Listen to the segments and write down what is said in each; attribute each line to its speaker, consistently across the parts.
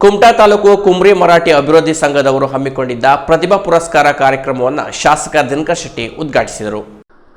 Speaker 1: ಕುಮಟಾ ತಾಲೂಕು ಕುಮ್ರಿ ಮರಾಠಿ ಅಭಿವೃದ್ಧಿ ಸಂಘದವರು ಹಮ್ಮಿಕೊಂಡಿದ್ದ ಪ್ರತಿಭಾ ಪುರಸ್ಕಾರ ಕಾರ್ಯಕ್ರಮವನ್ನು ಶಾಸಕ ದಿನಕರ್ ಶೆಟ್ಟಿ ಉದ್ಘಾಟಿಸಿದರು.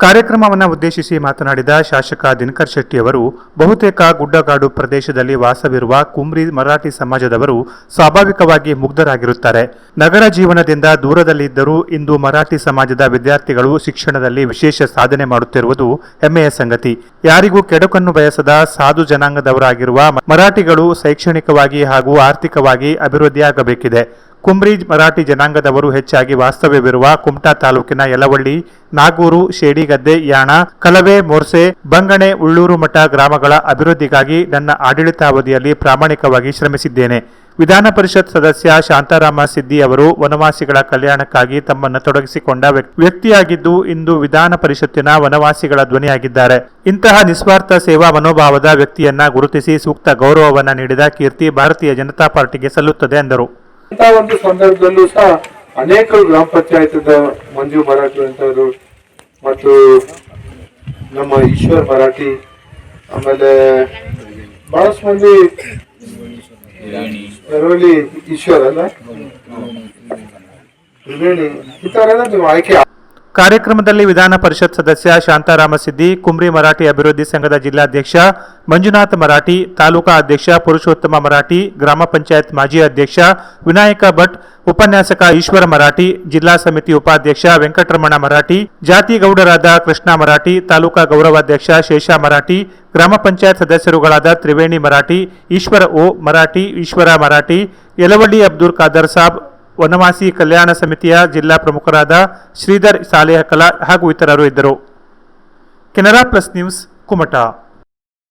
Speaker 2: ಕಾರ್ಯಕ್ರಮವನ್ನು ಉದ್ದೇಶಿಸಿ ಮಾತನಾಡಿದ ಶಾಸಕ ದಿನಕರ್ ಶೆಟ್ಟಿ ಅವರು ಬಹುತೇಕ ಗುಡ್ಡಗಾಡು ಪ್ರದೇಶದಲ್ಲಿ ವಾಸವಿರುವ ಕುಮ್ರಿ ಮರಾಠಿ ಸಮಾಜದವರು ಸ್ವಾಭಾವಿಕವಾಗಿ ಮುಗ್ಧರಾಗಿರುತ್ತಾರೆ. ನಗರ ಜೀವನದಿಂದ ದೂರದಲ್ಲಿದ್ದರೂ ಇಂದು ಮರಾಠಿ ಸಮಾಜದ ವಿದ್ಯಾರ್ಥಿಗಳು ಶಿಕ್ಷಣದಲ್ಲಿ ವಿಶೇಷ ಸಾಧನೆ ಮಾಡುತ್ತಿರುವುದು ಹೆಮ್ಮೆಯ ಸಂಗತಿ. ಯಾರಿಗೂ ಕೆಡುಕನ್ನು ಬಯಸದ ಸಾಧು ಜನಾಂಗದವರಾಗಿರುವ ಮರಾಠಿಗಳು ಶೈಕ್ಷಣಿಕವಾಗಿ ಹಾಗೂ ಆರ್ಥಿಕವಾಗಿ ಅಭಿವೃದ್ಧಿಯಾಗಬೇಕಿದೆ. ಕುಂಬ್ರಿ ಮರಾಠಿ ಜನಾಂಗದವರು ಹೆಚ್ಚಾಗಿ ವಾಸ್ತವ್ಯವಿರುವ ಕುಮಟಾ ತಾಲೂಕಿನ ಯಲವಳ್ಳಿ, ನಾಗೂರು, ಶೇಡಿಗದ್ದೆ, ಯಾಣ, ಕಲವೆ, ಮೋರ್ಸೆ, ಬಂಗಣೆ, ಉಳ್ಳೂರು ಮಠ ಗ್ರಾಮಗಳ ಅಭಿವೃದ್ಧಿಗಾಗಿ ನನ್ನ ಆಡಳಿತಾವಧಿಯಲ್ಲಿ ಪ್ರಾಮಾಣಿಕವಾಗಿ ಶ್ರಮಿಸಿದ್ದೇನೆ. ವಿಧಾನ ಪರಿಷತ್ ಸದಸ್ಯ ಶಾಂತಾರಾಮ ಸಿದ್ದಿ ಅವರು ವನವಾಸಿಗಳ ಕಲ್ಯಾಣಕ್ಕಾಗಿ ತಮ್ಮನ್ನು ತೊಡಗಿಸಿಕೊಂಡ ವ್ಯಕ್- ವ್ಯಕ್ತಿಯಾಗಿದ್ದು ಇಂದು ವಿಧಾನ ಪರಿಷತ್ತಿನ ವನವಾಸಿಗಳ ಧ್ವನಿಯಾಗಿದ್ದಾರೆ. ಇಂತಹ ನಿಸ್ವಾರ್ಥ ಸೇವಾ ಮನೋಭಾವದ ವ್ಯಕ್ತಿಯನ್ನ ಗುರುತಿಸಿ ಸೂಕ್ತ ಗೌರವವನ್ನು ನೀಡಿದ ಕೀರ್ತಿ ಭಾರತೀಯ ಜನತಾ ಪಾರ್ಟಿಗೆ ಸಲ್ಲುತ್ತದೆ ಎಂದರು.
Speaker 3: ಅಂತ ಒಂದು ಸಂದರ್ಭದಲ್ಲೂ ಸಹ ಅನೇಕ ಗ್ರಾಮ ಪಂಚಾಯತ್ ಮಂಜು ಮರಾಠಿ ಅಂತವರು ಮತ್ತು ನಮ್ಮ ಈಶ್ವರ್ ಮರಾಠಿ ಆಮೇಲೆ ಬಹಳಷ್ಟು ಮಂದಿ ಈಶ್ವರ್ ಅಲ್ಲ? ಈ ಇಂಥವರೆಲ್ಲ ನೀವು ಆಯ್ಕೆ
Speaker 2: ಕಾರ್ಯಕ್ರಮದಲ್ಲಿ ವಿಧಾನ ಪರಿಷತ್ ಸದಸ್ಯ ಶಾಂತಾರಾಮ ಸಿದ್ದಿ ಕುಮ್ರಿ ಮರಾಠಿ ಅಭಿವೃದ್ಧಿ ಸಂಘದ ಜಿಲ್ಲಾಧ್ಯಕ್ಷ ಮಂಜುನಾಥ್ ಮರಾಠಿ, ತಾಲೂಕಾ ಅಧ್ಯಕ್ಷ ಪುರುಷೋತ್ತಮ ಮರಾಠಿ, ಗ್ರಾಮ ಪಂಚಾಯತ್ ಮಾಜಿ ಅಧ್ಯಕ್ಷ ವಿನಾಯಕ ಭಟ್, ಉಪನ್ಯಾಸಕ ಈಶ್ವರ ಮರಾಠಿ, ಜಿಲ್ಲಾ ಸಮಿತಿ ಉಪಾಧ್ಯಕ್ಷ ವೆಂಕಟರಮಣ ಮರಾಠಿ, ಜಾತಿ ಗೌಡರಾದ ಕೃಷ್ಣ ಮರಾಠಿ, ತಾಲೂಕಾ ಗೌರವಾಧ್ಯಕ್ಷ ಶೇಷ ಮರಾಠಿ, ಗ್ರಾಮ ಪಂಚಾಯತ್ ಸದಸ್ಯರುಗಳಾದ ತ್ರಿವೇಣಿ ಮರಾಠಿ, ಈಶ್ವರ ಓ ಮರಾಠಿ, ಈಶ್ವರ ಮರಾಠಿ, ಯಲವಳ್ಳಿ ಅಬ್ದುಲ್ ಖಾದರ್ ಸಾಬ್ ವನವಾಸಿ ಕಲ್ಯಾಣ ಸಮಿತಿಯ ಜಿಲ್ಲಾ ಪ್ರಮುಖರಾದ ಶ್ರೀಧರ್ ಸಾಲೇಹಕಲ ಹಾಗೂ ಇತರರು ಇದ್ದರು. Canara plus news Kumta.